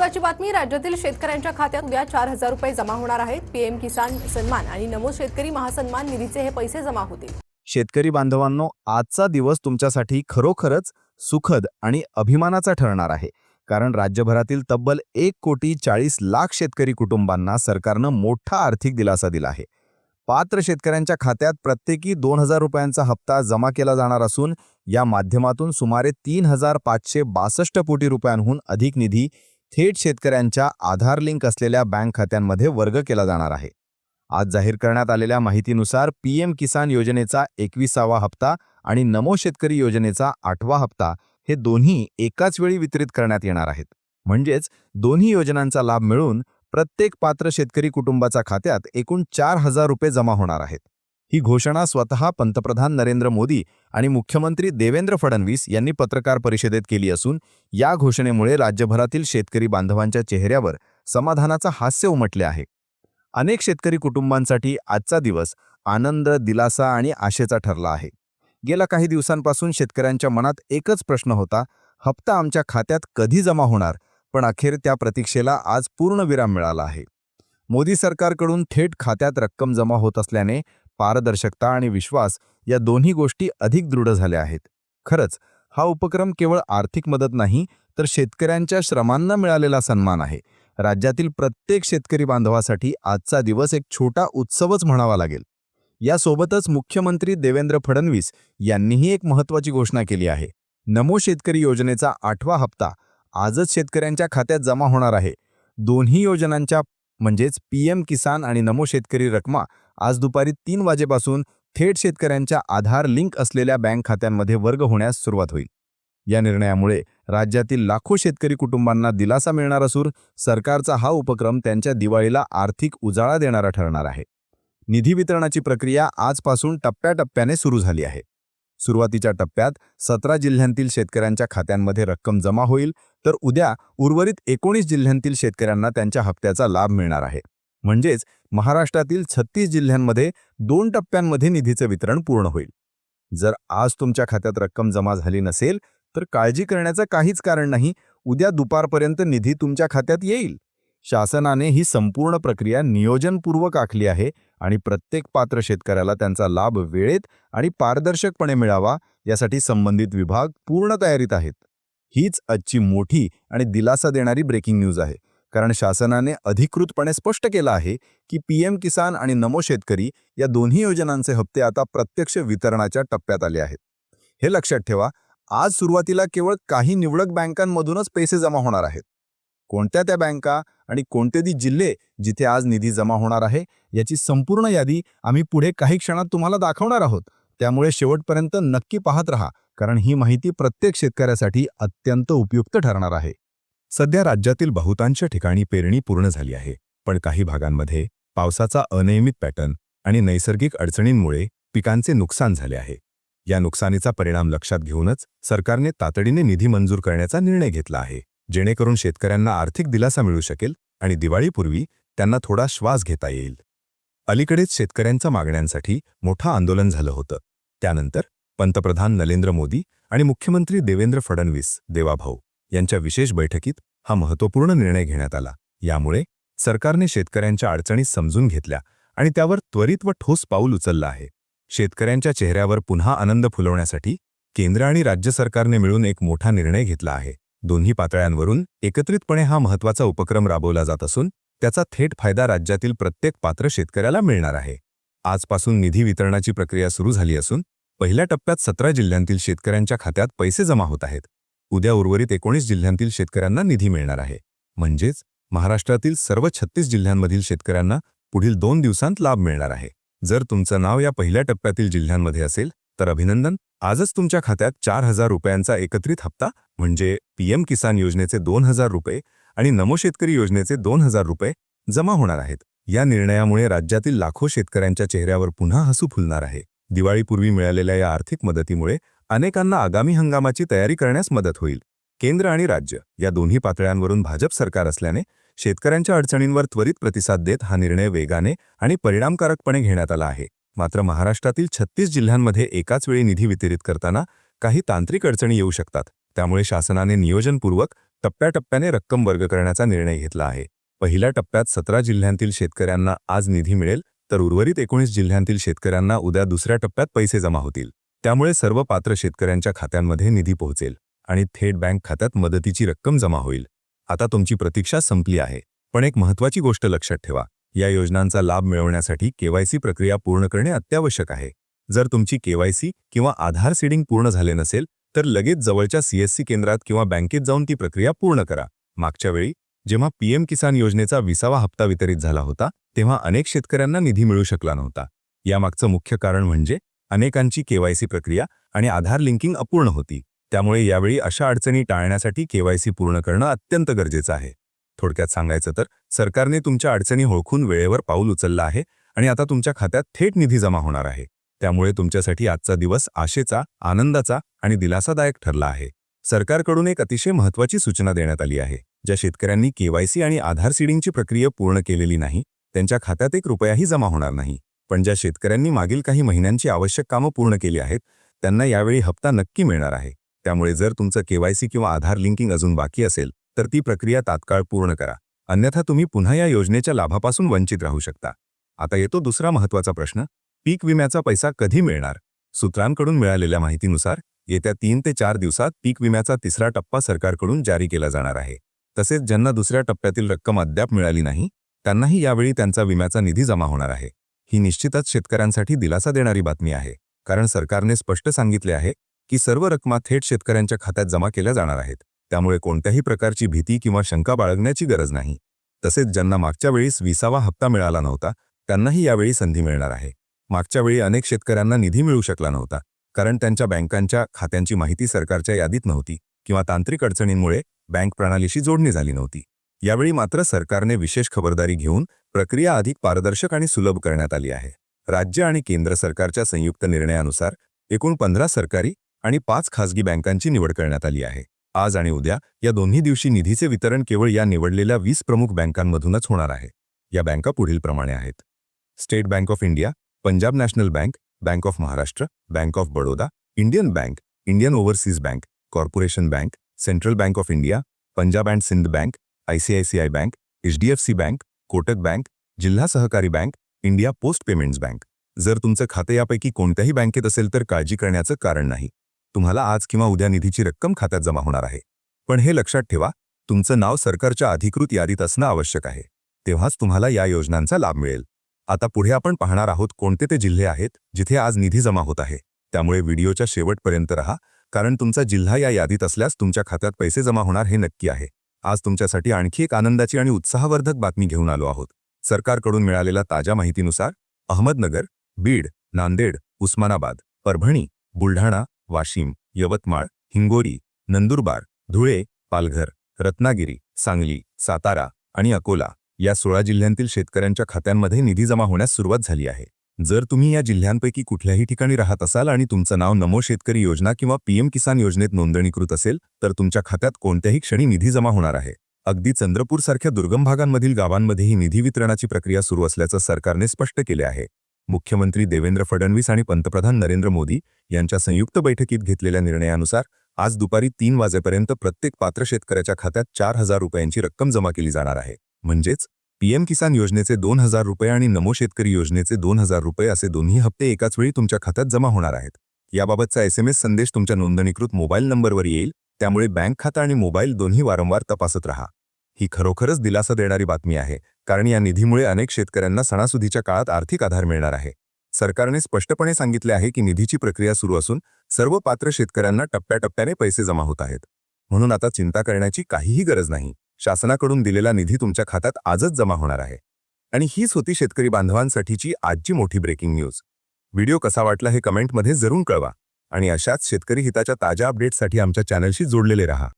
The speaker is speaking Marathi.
महत्वाची बातमी राज्यातील शेतकऱ्यांच्या खात्यात उद्या चार हजार रुपये जमा होणार आहेत. पीएम किसान सन्मान आणि नमो शेतकरी महासन्मान निधीचे हे पैसे जमा होतील. शेतकरी बांधवांनो आजचा दिवस तुमच्यासाठी खरोखरच सुखद आणि अभिमानाचा ठरणार आहे. कारण राज्यभरातील तब्बल एक कोटी चाळीस लाख शेतकरी कुटुंबांना सरकारनं मोठा आर्थिक दिलासा दिला आहे. पात्र शेतकऱ्यांच्या खात्यात प्रत्येकी दोन हजार रुपयांचा हप्ता जमा केला जाणार असून या माध्यमातून सुमारे तीन हजार पाचशे बासष्ट कोटी रुपयांहून अधिक निधी थेट शेतकऱ्यांच्या आधार लिंक असलेल्या बँक खात्यांमध्ये वर्ग केला जाणार आहे. आज जाहीर करण्यात आलेल्या माहितीनुसार पीएम किसान योजनेचा एकविसावा हप्ता आणि नमो शेतकरी योजनेचा आठवा हप्ता हे दोन्ही एकाच वेळी वितरित करण्यात येणार आहेत. म्हणजेच दोन्ही योजनांचा लाभ मिळून प्रत्येक पात्र शेतकरी कुटुंबाच्या खात्यात एकूण चार हजार रुपये जमा होणार आहेत. ही घोषणा स्वतः पंतप्रधान नरेंद्र मोदी आणि मुख्यमंत्री देवेंद्र फडणवीस यांनी पत्रकार परिषदेत केली असून या घोषणेमुळे राज्यभरातील शेतकरी बांधवांच्या चेहऱ्यावर समाधानाचा हास्य उमटले आहे. अनेक शेतकरी कुटुंबांसाठी आजचा दिवस आनंद दिलासा आणि आशेचा ठरला आहे. गेल्या काही दिवसांपासून शेतकऱ्यांच्या मनात एकच प्रश्न होता हप्ता आमच्या खात्यात कधी जमा होणार? पण अखेर त्या प्रतीक्षेला आज पूर्ण विराम मिळाला आहे. मोदी सरकारकडून थेट खात्यात रक्कम जमा होत असल्याने पारदर्शकता आणि विश्वास या दोन्ही गोष्टी अधिक दृढ झाल्या आहेत. खरंच हा उपक्रम केवळ आर्थिक मदत नाही तर शेतकऱ्यांच्या श्रमांना मिळालेला सन्मान आहे. राज्यातील प्रत्येक शेतकरी बांधवासाठी आजचा दिवस एक छोटा उत्सवच म्हणावा लागेल. यासोबतच मुख्यमंत्री देवेंद्र फडणवीस यांनीही एक महत्त्वाची घोषणा केली आहे. नमो शेतकरी योजनेचा आठवा हप्ता आजच शेतकऱ्यांच्या खात्यात जमा होणार आहे. दोन्ही योजनांच्या म्हणजेच पीएम किसान आणि नमो शेतकरी रकमा आज दुपारी तीन वाजेपासून थेट शेतकऱ्यांच्या आधार लिंक असलेल्या बँक खात्यांमध्ये वर्ग होण्यास सुरुवात होईल. या निर्णयामुळे राज्यातील लाखो शेतकरी कुटुंबांना दिलासा मिळणार असून सरकारचा हा उपक्रम त्यांच्या दिवाळीला आर्थिक उजाळा देणारा ठरणार आहे. निधी वितरणाची प्रक्रिया आजपासून टप्प्याटप्प्याने सुरू झाली आहे. सुरुवातीच्या टप्प्यात सतरा जिल्ह्यांतील शेतकऱ्यांच्या खात्यांमध्ये रक्कम जमा होईल तर उद्या उर्वरित एकोणीस जिल्ह्यांतील शेतकऱ्यांना त्यांच्या हप्त्याचा लाभ मिळणार आहे. म्हणजेच महाराष्ट्रातील छत्तीस जिल्ह्यांमध्ये दोन टप्प्यांमध्ये निधीचं वितरण पूर्ण होईल. जर आज तुमच्या खात्यात रक्कम जमा झाली नसेल तर काळजी करण्याचं काहीच कारण नाही. उद्या दुपारपर्यंत निधी तुमच्या खात्यात येईल. शासनाने ही संपूर्ण प्रक्रिया नियोजनपूर्वक आखली आहे आणि प्रत्येक पात्र शेतकऱ्याला त्यांचा लाभ वेळेत आणि पारदर्शकपणे मिळावा यासाठी संबंधित विभाग पूर्ण तयारीत आहेत. हीच आजची मोठी आणि दिलासा देणारी ब्रेकिंग न्यूज आहे. कारण शासनाने अधिकृतपणे स्पष्ट केलं आहे की पीएम किसान आणि नमो शेतकरी या दोन्ही योजनांचे हप्ते आता प्रत्यक्ष वितरणाच्या टप्प्यात आले आहेत. हे लक्षात ठेवा आज सुरुवातीला केवळ काही निवडक बँकांमधूनच पैसे जमा होणार आहेत. कोणत्या त्या बँका आणि कोणते ती जिल्हे जिथे आज निधी जमा होणार आहे याची संपूर्ण यादी आम्ही पुढे काही क्षणात तुम्हाला दाखवणार आहोत. त्यामुळे शेवटपर्यंत नक्की पाहत रहा कारण ही माहिती प्रत्येक शेतकऱ्यासाठी अत्यंत उपयुक्त ठरणार आहे. सध्या राज्यातील बहुतांश ठिकाणी पेरणी पूर्ण झाली आहे पण काही भागांमध्ये पावसाचा अनियमित पॅटर्न आणि नैसर्गिक अडचणींमुळे पिकांचे नुकसान झाले आहे. या नुकसानीचा परिणाम लक्षात घेऊनच सरकारने तातडीने निधी मंजूर करण्याचा निर्णय घेतला आहे जेणेकरून शेतकऱ्यांना आर्थिक दिलासा मिळू शकेल आणि दिवाळीपूर्वी त्यांना थोडा श्वास घेता येईल. अलीकडेच शेतकऱ्यांच्या मागण्यांसाठी मोठं आंदोलन झालं होतं. त्यानंतर पंतप्रधान नरेंद्र मोदी आणि मुख्यमंत्री देवेंद्र फडणवीस देवाभाऊ यांच्या विशेष बैठकीत हा महत्त्वपूर्ण निर्णय घेण्यात आला. यामुळे सरकारने शेतकऱ्यांच्या अडचणी समजून घेतल्या आणि त्यावर त्वरित व ठोस पाऊल उचललं आहे. शेतकऱ्यांच्या चेहऱ्यावर पुन्हा आनंद फुलवण्यासाठी केंद्र आणि राज्य सरकारने मिळून एक मोठा निर्णय घेतला आहे. दोन्ही पातळ्यांवरून एकत्रितपणे हा महत्त्वाचा उपक्रम राबवला जात असून त्याचा थेट फायदा राज्यातील प्रत्येक पात्र शेतकऱ्याला मिळणार आहे. आजपासून निधी वितरणाची प्रक्रिया सुरू झाली असून पहिल्या टप्प्यात सतरा जिल्ह्यांतील शेतकऱ्यांच्या खात्यात पैसे जमा होत आहेत. उद्या उर्वरित एकोणीस जिल्ह्यांतील शेतकऱ्यांना निधी मिळणार आहे. म्हणजेच महाराष्ट्रातील सर्व छत्तीस जिल्ह्यांमधील शेतकऱ्यांना पुढील दोन दिवसांत लाभ मिळणार आहे. जर तुमचं नाव या पहिल्या टप्प्यातील जिल्ह्यांमध्ये असेल तर अभिनंदन. आजच तुमच्या खात्यात चार हजार रुपयांचा एकत्रित हप्ता म्हणजे पीएम किसान योजनेचे दोन हजार रुपये आणि नमो शेतकरी योजनेचे दोन हजार रुपये जमा होणार आहेत. या निर्णयामुळे राज्यातील लाखो शेतकऱ्यांच्या चेहऱ्यावर पुन्हा हसू फुलणार आहे. दिवाळीपूर्वी मिळालेल्या या आर्थिक मदतीमुळे अनेकांना आगामी हंगामाची तयारी करण्यास मदत होईल. केंद्र आणि राज्य या दोन्ही पातळ्यांवरून भाजप सरकार असल्याने शेतकऱ्यांच्या अडचणींवर त्वरित प्रतिसाद देत हा निर्णय वेगाने आणि परिणामकारकपणे घेण्यात आला आहे. मात्र महाराष्ट्रातील छत्तीस जिल्ह्यांमध्ये एकाच वेळी निधी वितरित करताना काही तांत्रिक अडचणी येऊ शकतात. त्यामुळे शासनाने नियोजनपूर्वक टप्प्याटप्प्याने रक्कम वर्ग करण्याचा निर्णय घेतला आहे. पहिल्या टप्प्यात सतरा जिल्ह्यांतील शेतकऱ्यांना आज निधी मिळेल तर उर्वरित एकोणीस जिल्ह्यांतील शेतकऱ्यांना उद्या दुसऱ्या टप्प्यात पैसे जमा होतील. त्यामुळे सर्व पात्र शेतकऱ्यांच्या खात्यांमध्ये निधी पोहोचेल आणि थेट बँक खात्यात मदतीची रक्कम जमा होईल. आता तुमची प्रतीक्षा संपली आहे. पण एक महत्वाची गोष्ट लक्षात ठेवा. या योजनांचा लाभ मिळवण्यासाठी केवायसी प्रक्रिया पूर्ण करणे अत्यावश्यक आहे. जर तुमची केवायसी किंवा आधार सीडिंग पूर्ण झाले नसेल तर लगेच जवळच्या सीएससी केंद्रात किंवा बँकेत जाऊन ती प्रक्रिया पूर्ण करा. मागच्या वेळी जेव्हा पीएम किसान योजनेचा विसावा हप्ता वितरित झाला होता तेव्हा अनेक शेतकऱ्यांना निधी मिळू शकला नव्हता. यामागचं मुख्य कारण म्हणजे अनेकांची केवायसी प्रक्रिया आणि आधार लिंकिंग अपूर्ण होती. त्यामुळे यावेळी अशा अडचणी टाळण्यासाठी केवायसी पूर्ण करणं अत्यंत गरजेचं आहे. थोडक्यात सांगायचं तर सरकारने तुमच्या अडचणी ओळखून वेळेवर पाऊल उचललं आहे आणि आता तुमच्या खात्यात थेट निधी जमा होणार आहे. त्यामुळे तुमच्यासाठी आजचा दिवस आशेचा आनंदाचा आणि दिलासादायक ठरला आहे. सरकारकडून एक अतिशय महत्वाची सूचना देण्यात आली आहे. ज्या शेतकऱ्यांनी केवायसी आणि आधार सीडिंगची प्रक्रिया पूर्ण केलेली नाही त्यांच्या खात्यात एक रुपयाही जमा होणार नाही. पण ज्या शेतकऱ्यांनी मागील काही महिन्यांची आवश्यक कामं पूर्ण केली आहेत त्यांना यावेळी हप्ता नक्की मिळणार आहे. त्यामुळे जर तुमचं केवायसी किंवा आधार लिंकिंग अजून बाकी असेल तर ती प्रक्रिया तात्काळ पूर्ण करा. अन्यथा तुम्ही पुन्हा या योजनेच्या लाभापासून वंचित राहू शकता. आता येतो दुसरा महत्त्वाचा प्रश्न. पीक विम्याचा पैसा कधी मिळणार? सूत्रांकडून मिळालेल्या माहितीनुसार येत्या तीन ते चार दिवसात पीक विम्याचा तिसरा टप्पा सरकारकडून जारी केला जाणार आहे. तसेच ज्यांना दुसऱ्या टप्प्यातील रक्कम अद्याप मिळाली नाही त्यांनाही यावेळी त्यांचा विम्याचा निधी जमा होणार आहे. ही निश्चितच शेतकऱ्यांसाठी दिलासा देणारी बातमी आहे. कारण सरकारने स्पष्ट सांगितले आहे की सर्व रकमा थेट शेतकऱ्यांच्या खात्यात जमा केल्या जाणार आहेत. त्यामुळे कोणत्याही प्रकारची भीती किंवा शंका बाळगण्याची गरज नाही. तसेच ज्यांना मागच्या वेळीस विसावा हप्ता मिळाला नव्हता त्यांनाही यावेळी संधी मिळणार आहे. मागच्या वेळी अनेक शेतकऱ्यांना निधी मिळू शकला नव्हता कारण त्यांच्या बँकांच्या खात्यांची माहिती सरकारच्या यादीत नव्हती किंवा तांत्रिक अडचणींमुळे बँक प्रणालीशी जोडणी झाली नव्हती. यावेळी मात्र सरकारने विशेष खबरदारी घेऊन प्रक्रिया अधिक पारदर्शक आणि सुलभ करण्यात आली आहे. राज्य आणि केंद्र सरकारच्या संयुक्त निर्णयानुसार एकूण पंधरा सरकारी आणि पाच खासगी बँकांची निवड करण्यात आली आहे. आज आणि उद्या या दोन्ही दिवशी निधीचे वितरण केवळ या निवडलेल्या वीस प्रमुख बँकांमधूनच होणार आहे. या बँका पुढीलप्रमाणे आहेत. State bank of India Punjab national bank bank of Maharashtra bank of Baroda Indian bank Indian overseas bank corporation bank central bank of India Punjab and Sindh bank ICICI bank HDFC bank Kotak bank जिल्हा सहकारी bank India post payments bank. जर तुमचं खातं यापैकी कोणत्याही बँकेत असेल तर काळजी करण्याचं कारण नाही. तुम्हाला आज किंवा उद्या निधीची रक्कम खात्यात जमा होणार आहे. पण हे लक्षात ठेवा तुमचं नाव सरकारच्या अधिकृत यादीत असणं आवश्यक आहे. तेव्हाच तुम्हाला या योजनांचा लाभ मिळेल. आता पुढे आपण पाहणार आहोत कोणते ते जिल्हे आहेत जिथे आज निधी जमा होत आहे. त्यामुळे व्हिडिओच्या शेवटपर्यंत रहा कारण तुमचा जिल्हा या यादीत असल्यास तुमच्या खात्यात पैसे जमा होणार हे नक्की आहे. आज तुमच्यासाठी आणखी एक आनंदाची आणि उत्साहवर्धक बातमी घेऊन आलो आहोत. सरकारकडून मिळालेल्या ताज्या माहितीनुसार अहमदनगर बीड नांदेड उस्मानाबाद परभणी बुलढाणा वाशिम यवतमाळ हिंगोरी नंदुरबार धुळे पालघर रत्नागिरी सांगली सातारा आणि अकोला या सोळा जिल्ह्यांतील शेतकऱ्यांच्या खात्यांमध्ये निधी जमा होण्यास सुरुवात झाली आहे. जर तुम्ही या जिल्ह्यांपैकी कुठल्याही ठिकाणी राहत असाल आणि तुमचं नाव नमो शेतकरी योजना किंवा पीएम किसान योजनेत नोंदणीकृत असेल तर तुमच्या खात्यात कोणत्याही क्षणी निधी जमा होणार आहे. अगदी चंद्रपूरसारख्या दुर्गम भागांमधील गावांमध्येही निधी वितरणाची प्रक्रिया सुरू असल्याचं सरकारने स्पष्ट केले आहे. मुख्यमंत्री देवेंद्र फडणवीस आणि पंतप्रधान नरेंद्र मोदी यांच्या संयुक्त बैठकीत घेतलेल्या निर्णयानुसार आज दुपारी तीन वाजेपर्यंत प्रत्येक पात्र शेतकऱ्याच्या खात्यात चार हजार रुपयांची रक्कम जमा केली जाणार आहे. म्हणजेच पीएम किसान योजनेचे दोन हजार रुपये आणि नमो शेतकरी योजनेचे दोन हजार रुपये असे दोन्ही हप्ते एकाच वेळी तुमच्या खात्यात जमा होणार आहेत. याबाबतचा एसएमएस संदेश तुमच्या नोंदणीकृत मोबाईल नंबरवर येईल त्यामुळे बँक खातं आणि मोबाईल दोन्ही वारंवार तपासत राहा. ही खरोखरच दिलासा देणारी बातमी आहे कारण या निधीमुळे अनेक शेतकऱ्यांना सणासुदीच्या काळात आर्थिक आधार मिळणार आहे. सरकारने स्पष्टपणे सांगितले आहे की निधीची प्रक्रिया सुरू असून सर्व पात्र शेतकऱ्यांना टप्प्याटप्प्याने पैसे जमा होत आहेत. म्हणून आता चिंता करण्याची काहीही गरज नाही. शासनाकडून दिलेला निधी तुमच्या खात्यात आजच जमा होणार आहे. आणि हीच होती शेतकरी बांधवांसाठीची आजची मोठी ब्रेकिंग न्यूज व्हिडिओ कसा वाटला हे कमेंटमध्ये जरूर कळवा. आणि अशाच शेतकरी हिताच्या ताज्या अपडेट्ससाठी आमच्या चॅनलशी जोडलेले रहा.